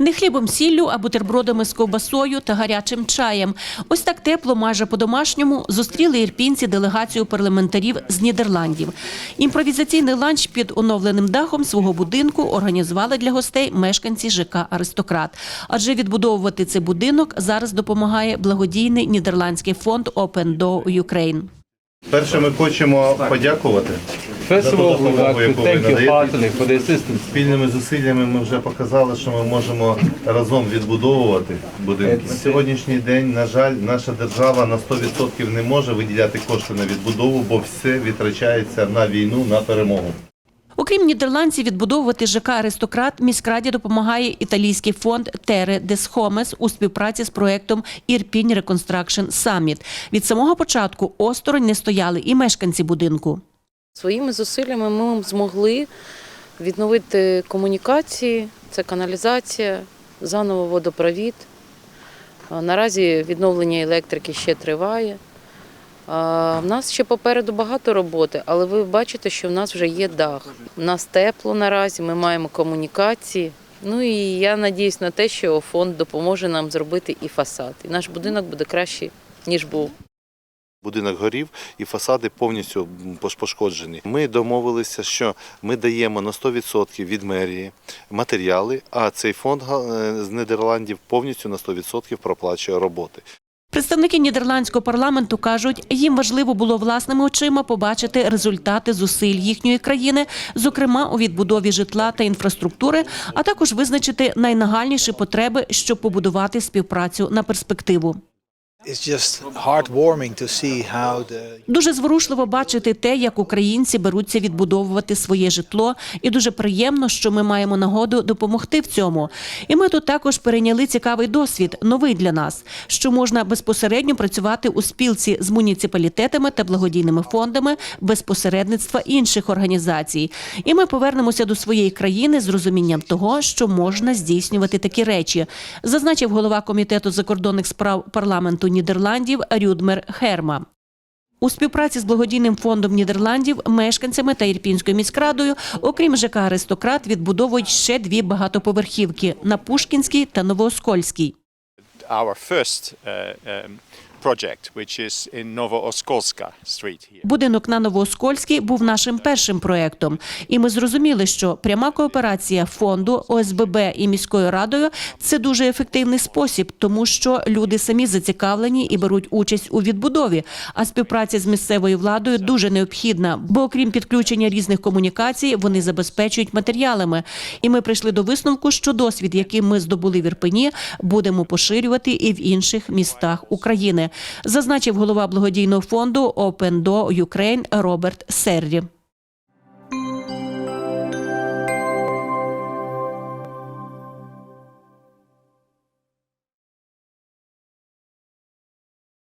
Не хлібом сіллю, а бутербродами з ковбасою та гарячим чаєм. Ось так тепло, майже по-домашньому, зустріли ірпінці делегацію парламентарів з Нідерландів. Імпровізаційний ланч під оновленим дахом свого будинку організували для гостей мешканці ЖК Аристократ. Адже відбудовувати цей будинок зараз допомагає благодійний нідерландський фонд Open Door Ukraine. Перше, ми хочемо подякувати. First of all, we'd like to thank you heartily for the assistance. Спільними зусиллями ми вже показали, що ми можемо разом відбудовувати будинки. На сьогоднішній день, на жаль, наша держава на 100% не може виділяти кошти на відбудову, бо все відтрачається на війну, на перемогу. Окрім нідерландців, відбудовувати ЖК Аристократ міськраді допомагає італійський фонд Тере Дес Хомес у співпраці з проектом Ірпінь Reconstruction Summit. Від самого початку осторонь не стояли і мешканці будинку. Своїми зусиллями ми змогли відновити комунікації, це каналізація, заново водопровід. Наразі відновлення електрики ще триває. В нас ще попереду багато роботи, але ви бачите, що в нас вже є дах. У нас тепло наразі, ми маємо комунікації. Ну і я надіюсь на те, що фонд допоможе нам зробити і фасад. І наш будинок буде кращий, ніж був. Будинок горів і фасади повністю пошкоджені. Ми домовилися, що ми даємо на 100% від мерії матеріали, а цей фонд е, з Нідерландів повністю на 100% проплачує роботи. Представники нідерландського парламенту кажуть, їм важливо було власними очима побачити результати зусиль їхньої країни, зокрема у відбудові житла та інфраструктури, а також визначити найнагальніші потреби, щоб побудувати співпрацю на перспективу. Дуже зворушливо бачити те, як українці беруться відбудовувати своє житло, і дуже приємно, що ми маємо нагоду допомогти в цьому. І ми тут також перейняли цікавий досвід, новий для нас, що можна безпосередньо працювати у спілці з муніципалітетами та благодійними фондами без посередництва інших організацій. І ми повернемося до своєї країни з розумінням того, що можна здійснювати такі речі, зазначив голова комітету закордонних справ парламенту Нідерландів Рюдмер Херма. У співпраці з благодійним фондом Нідерландів, мешканцями та Ірпінською міськрадою, окрім ЖК Аристократ, відбудовують ще дві багатоповерхівки на Пушкінській та Новооскольській. Project, which is in Novooskolska Street here. Будинок на Новооскольській був нашим першим проєктом. І ми зрозуміли, що пряма кооперація фонду, ОСББ і міською радою це дуже ефективний спосіб, тому що люди самі зацікавлені і беруть участь у відбудові. А співпраця з місцевою владою дуже необхідна, бо окрім підключення різних комунікацій, вони забезпечують матеріалами. І ми прийшли до висновку, що досвід, який ми здобули в Ірпені, будемо поширювати і в інших містах України, зазначив голова благодійного фонду Open Door Ukraine Роберт Серрі.